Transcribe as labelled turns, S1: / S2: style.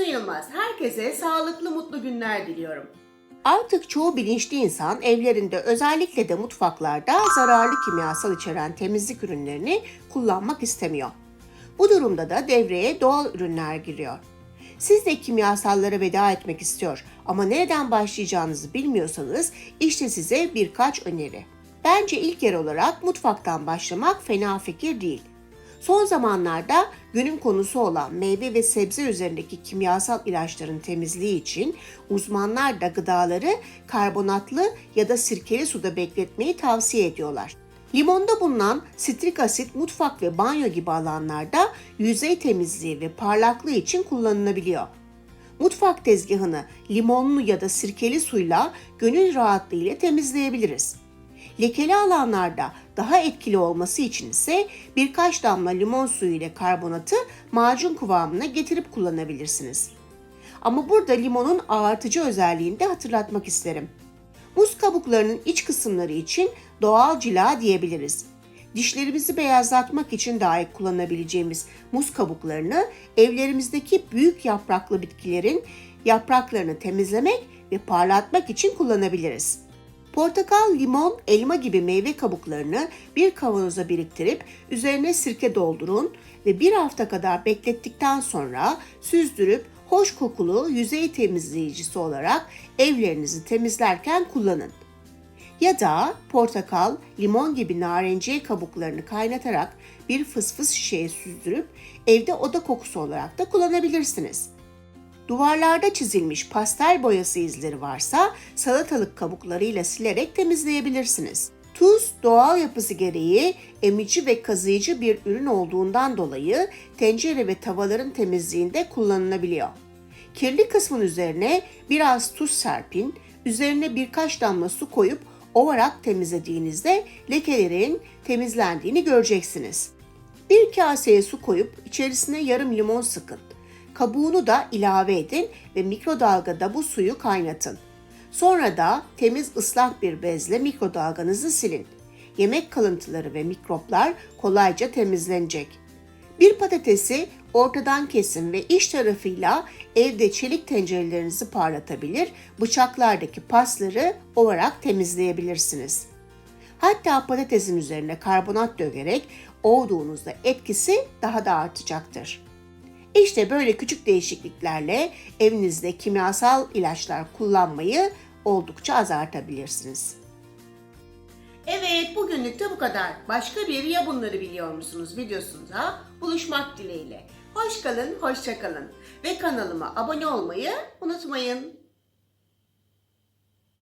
S1: Yılmaz. Herkese sağlıklı mutlu günler diliyorum.
S2: Artık çoğu bilinçli insan evlerinde özellikle de mutfaklarda zararlı kimyasal içeren temizlik ürünlerini kullanmak istemiyor. Bu durumda da devreye doğal ürünler giriyor. Siz de kimyasallara veda etmek istiyor ama nereden başlayacağınızı bilmiyorsanız işte size birkaç öneri. Bence ilk yer olarak mutfaktan başlamak fena fikir değil. Son zamanlarda günün konusu olan meyve ve sebze üzerindeki kimyasal ilaçların temizliği için uzmanlar da gıdaları karbonatlı ya da sirkeli suda bekletmeyi tavsiye ediyorlar. Limonda bulunan sitrik asit mutfak ve banyo gibi alanlarda yüzey temizliği ve parlaklığı için kullanılabiliyor. Mutfak tezgahını limonlu ya da sirkeli suyla gönül rahatlığı ile temizleyebiliriz. Lekeli alanlarda daha etkili olması için ise birkaç damla limon suyu ile karbonatı macun kıvamına getirip kullanabilirsiniz. Ama burada limonun ağartıcı özelliğini de hatırlatmak isterim. Muz kabuklarının iç kısımları için doğal cila diyebiliriz. Dişlerimizi beyazlatmak için dahi kullanabileceğimiz muz kabuklarını evlerimizdeki büyük yapraklı bitkilerin yapraklarını temizlemek ve parlatmak için kullanabiliriz. Portakal, limon, elma gibi meyve kabuklarını bir kavanoza biriktirip üzerine sirke doldurun ve bir hafta kadar beklettikten sonra süzdürüp hoş kokulu yüzey temizleyicisi olarak evlerinizi temizlerken kullanın. Ya da portakal, limon gibi narenciye kabuklarını kaynatarak bir fısfıs şişeye süzdürüp evde oda kokusu olarak da kullanabilirsiniz. Duvarlarda çizilmiş pastel boyası izleri varsa salatalık kabuklarıyla silerek temizleyebilirsiniz. Tuz doğal yapısı gereği emici ve kazıyıcı bir ürün olduğundan dolayı tencere ve tavaların temizliğinde kullanılabiliyor. Kirli kısmın üzerine biraz tuz serpin, üzerine birkaç damla su koyup ovarak temizlediğinizde lekelerin temizlendiğini göreceksiniz. Bir kaseye su koyup içerisine yarım limon sıkın. Kabuğunu da ilave edin ve mikrodalgada bu suyu kaynatın. Sonra da temiz ıslak bir bezle mikrodalganızı silin. Yemek kalıntıları ve mikroplar kolayca temizlenecek. Bir patatesi ortadan kesin ve iç tarafıyla evde çelik tencerelerinizi parlatabilir, bıçaklardaki pasları ovarak temizleyebilirsiniz. Hatta patatesin üzerine karbonat dökerek ovduğunuzda etkisi daha da artacaktır. İşte böyle küçük değişikliklerle evinizde kimyasal ilaçlar kullanmayı oldukça azaltabilirsiniz.
S1: Evet bugünlük de bu kadar. Başka bir ya bunları biliyor musunuz videosunda buluşmak dileğiyle. Hoş kalın, hoşça kalın ve kanalıma abone olmayı unutmayın.